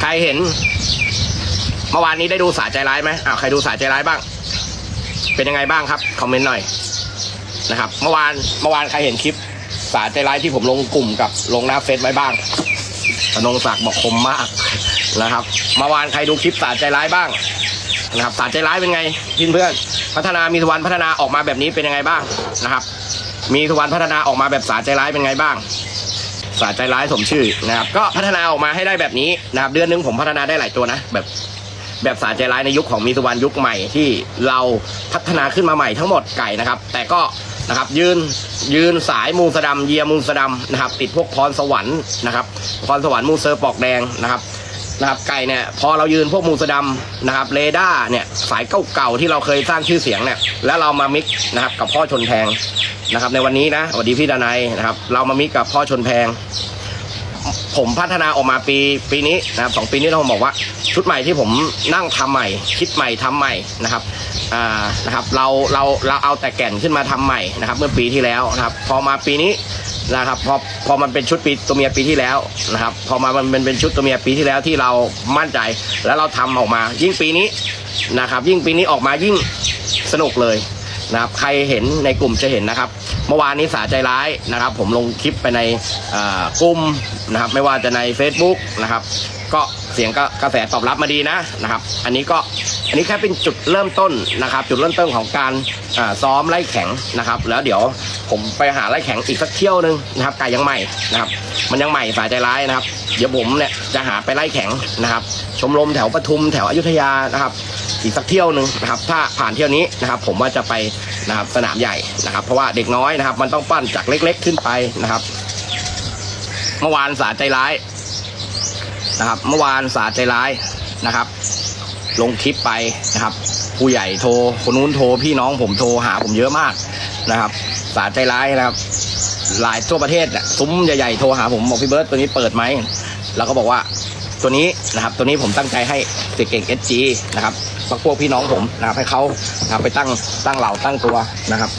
ใครเห็น เมื่อวานนี้ได้ดูสาใจร้ายไหมอ้าวใครดูสาใจร้ายบ้าง เป็นยังไงบ้างครับคอมเมนต์หน่อยนะครับ เมื่อวานเมื่อวานใครเห็นคลิปสาใจร้ายที่ผมลงกลุ่มกับลงหน้าเฟซไว้บ้างธนงศักดิ์บอกคมมากนะครับ เมื่อวานใครดูคลิปสาใจร้ายบ้างนะครับสาใจร้ายเป็นไงเพื่อนพัฒนามีสุวรรณพัฒนาออกมาแบบนี้เป็นยังไงบ้างนะครับ มีสุวรรณพัฒนาออกมาแบบสาใจร้ายเป็นไงบ้าง สาใจร้ายสมชื่อนะครับ ก็พัฒนาออกมาให้ได้แบบนี้นะครับ เดือนหนึงผมพัฒนาได้หลายตัวนะ แบบแบบสาใจร้ายในยุคของมีสุวรรณยุคใหม่ที่เราพัฒนาขึ้นมาใหม่ทั้งหมดไก่นะครับ แต่ก็นะครับยืนยืนสายมูสดำเยียมูสดำนะครับ ติดพวกพรสวรรค์นะครับพรสวรรค์มูเซอร์ปอกแดงนะครับนะครับไก่เนี่ยพอเรายืนพวกมูสดำนะครับเรดาร์เนี่ยสายเก่าๆที่เราเคยสร้างชื่อเสียงเนี่ยแล้วเรามามิกนะครับกับพ่อชนแพง นะครับในวันนี้นะสวัสดีพี่ดานายนะครับ เรามามิกกับพ่อชนแพง ผมพัฒนาออกมาปีปีนี้นะครับสองปีนี้ต้องบอกว่า ชุดใหม่ที่ผมนั่งทำใหม่ คิดใหม่ทำใหม่นะครับอ่านะครับเราเราเราเอาแต่แก่นขึ้นมาทำใหม่นะครับ เมื่อปีที่แล้วนะครับ พอมาปีนี้นะครับพอพอมันเป็นชุดปีตัวเมียปีที่แล้วนะครับ พอมามันเป็นเป็นชุดตัวเมียปีที่แล้วที่เรามั่นใจ แล้วเราทำออกมา ยิ่งปีนี้นะครับ ยิ่งปีนี้ออกมายิ่งสนุกเลย นะครับใครเห็นในกลุ่มจะเห็นนะครับ เมื่อวานนี้สาใจร้ายนะครับ ผมลงคลิปไปในกลุ่มนะครับ ไม่ว่าจะใน Facebook นะครับ ก็เสียงก็กระแสตอบรับมาดีนะนะครับ อันนี้ก็อันนี้แค่เป็นจุดเริ่มต้นนะครับ จุดเริ่มต้นของการซ้อมไล่แข็งนะครับ แล้วเดี๋ยวผมไปหาไล่แข็งอีกสักเที่ยวหนึงนะครับไก่ยังใหม่นะครับ มันยังใหม่สายใจร้ายนะครับ เดี๋ยวผมเนี่ยจะหาไปไล่แข็งนะครับ ชมรมแถวปทุมแถวอยุธยานะครับ อีกสักเที่ยวหนึ่งนะครับถ้าผ่านเที่ยวนี้นะครับผมว่าจะไปนะครับสนามใหญ่นะครับ เพราะว่าเด็กน้อยนะครับ มันต้องปั้นจากเล็ก ๆ ขึ้นไปนะครับ เมื่อวานสาใจร้ายนะครับ เมื่อวานสาใจร้ายนะครับ ลงคลิปไปนะครับ ผู้ใหญ่โทรคนนู้นโทรพี่น้องผมโทรหาผมเยอะมากนะครับ สาใจร้ายนะครับ หลายทั่วประเทศน่ะซุ้มใหญ่ๆโทรหาผมบอกพี่เบิร์ตตัวนี้เปิดไหมแล้วก็บอกว่าตัวนี้นะครับตัวนี้ผมตั้งใจให้เด็กเก่ง SG นะครับ พวกพี่น้องผมนะครับให้เขานะครับไปตั้งตั้งเหล่าตั้งตัวนะครับ